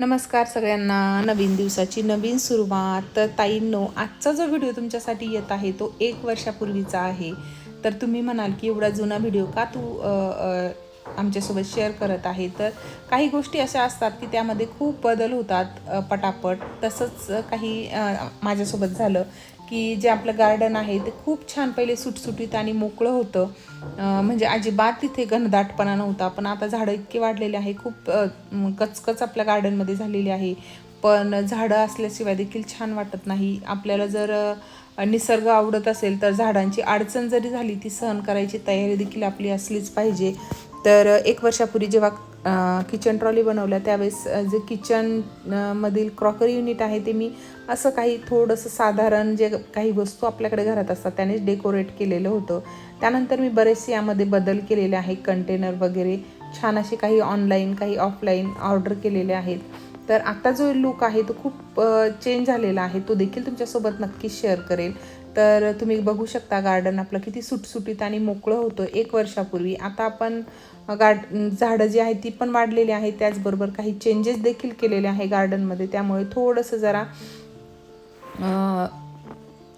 नमस्कार सगळ्यांना. नवीन दिवसाची नवीन सुरुवात. तर ताईंनो आजचा जो व्हिडिओ तुमच्यासाठी येत आहे तो एक वर्षापूर्वीचा आहे. तर तुम्ही म्हणाल की एवढा जुना व्हिडिओ का तू आमच्यासोबत शेअर करत आहे? तर काही गोष्टी अशा असतात की त्यामध्ये खूप बदल होतात पटापट. तसंच काही माझ्यासोबत झालं की जे आपलं गार्डन आहे ते खूप छान पहिले सुटसुटीत आणि मोकळं होतं. म्हणजे अजिबात तिथे घनदाटपणा नव्हता. पण आता झाडं इतके वाढलेले आहे खूप कचकच आपल्या गार्डनमध्ये झालेली आहे. पण झाडं असल्याशिवाय देखील छान वाटत नाही. आपल्याला जर निसर्ग आवडत असेल तर झाडांची अडचण जरी झाली ती सहन करायची तयारी देखील आपली असलीच पाहिजे. तर एक वर्षापूर्वी जेव्हा किचन ट्रॉली बनवल्या त्यावेळेस जे किचन मधील क्रॉकरी युनिट आहे ते मी असं काही थोडंसं साधारण जे काही वस्तू आपल्याकडे घरात असतात त्यानेच डेकोरेट केलेलं होतं. त्यानंतर मी बरेचसे यामध्ये बदल केलेले आहे कंटेनर वगैरे. छान असे काही ऑनलाईन काही ऑफलाईन ऑर्डर केलेले आहेत. तर आता जो लुक आहे तो खूप चेंज झालेला आहे. तो देखील तुमच्यासोबत नक्कीच शेअर करेल. तर तुम्ही बघू शकता गार्डन आपलं किती सुटसुटीत आणि मोकळं होतं एक वर्षापूर्वी. आता आपण गार्ड झाडं जी आहेत ती पण वाढलेली आहेत. त्याचबरोबर काही चेंजेस देखील केलेले आहे गार्डनमध्ये त्यामुळे थोडंसं जरा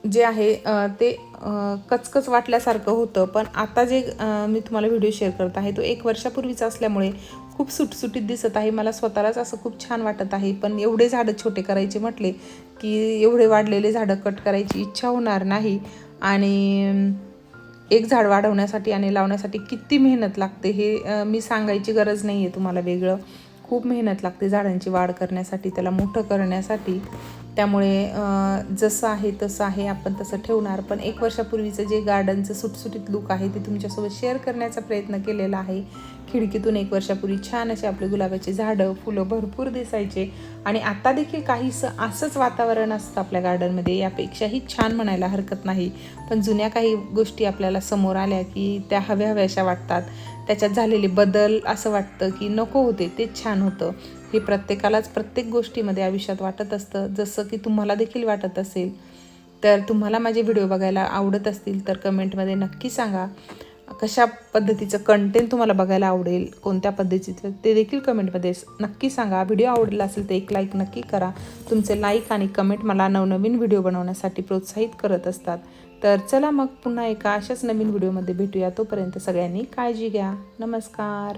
जे आहे ते कचकच वाटल्यासारखं होतं. पण आता जे मी तुम्हाला व्हिडिओ शेअर करत आहे तो एक वर्षापूर्वीचा असल्यामुळे खूप सुटसुटीत दिसत आहे. मला स्वतःलाच असं खूप छान वाटत आहे. पण एवढे झाडं छोटे करायचे म्हटले की एवढे वाढलेले झाडं कट करायची इच्छा होणार नाही. आणि एक झाड वाढवण्यासाठी आणि लावण्यासाठी किती मेहनत लागते हे मी सांगायची गरज नाही आहे तुम्हाला वेगळं. खूप मेहनत लागते झाडांची वाढ करण्यासाठी त्याला मोठं करण्यासाठी. त्यामुळे जसं आहे तसं आहे आपण तसं ठेवणार. पण एक वर्षापूर्वीचं जे गार्डनचं सुटसुटीत लुक आहे ते तुमच्यासोबत शेअर करण्याचा प्रयत्न केलेला आहे. खिडकीतून एक वर्षापूर्वी छान असे आपले गुलाबाचे झाडं फुलं भरपूर दिसायचे. आणि आता देखील काहीसं असंच वातावरण असतं आपल्या गार्डनमध्ये यापेक्षाही छान म्हणायला हरकत नाही. पण जुन्या काही गोष्टी आपल्याला समोर आल्या की त्या हव्या हव्याशा वाटतात. त्याच्यात झालेले बदल असं वाटतं की नको होते तेच छान होतं. हे प्रत्येकालाच प्रत्येक गोष्टीमध्ये आयुष्यात वाटत असतं. जसं की तुम्हाला देखील वाटत असेल. तर तुम्हाला माझे व्हिडिओ बघायला आवडत असतील तर कमेंटमध्ये नक्की सांगा. कशा पद्धतीचं कंटेंट तुम्हाला बघायला आवडेल? कोणत्या पद्धतीचं? ते देखील कमेंटमध्ये नक्की सांगा. व्हिडिओ आवडला असेल तर एक लाईक नक्की करा. तुमचे लाईक आणि कमेंट मला नवनवीन व्हिडिओ बनवण्यासाठी प्रोत्साहित करत असतात. तर चला मग पुन्हा एका अशाच नवीन व्हिडिओमध्ये भेटूया. तोपर्यंत सगळ्यांनी काळजी घ्या. नमस्कार.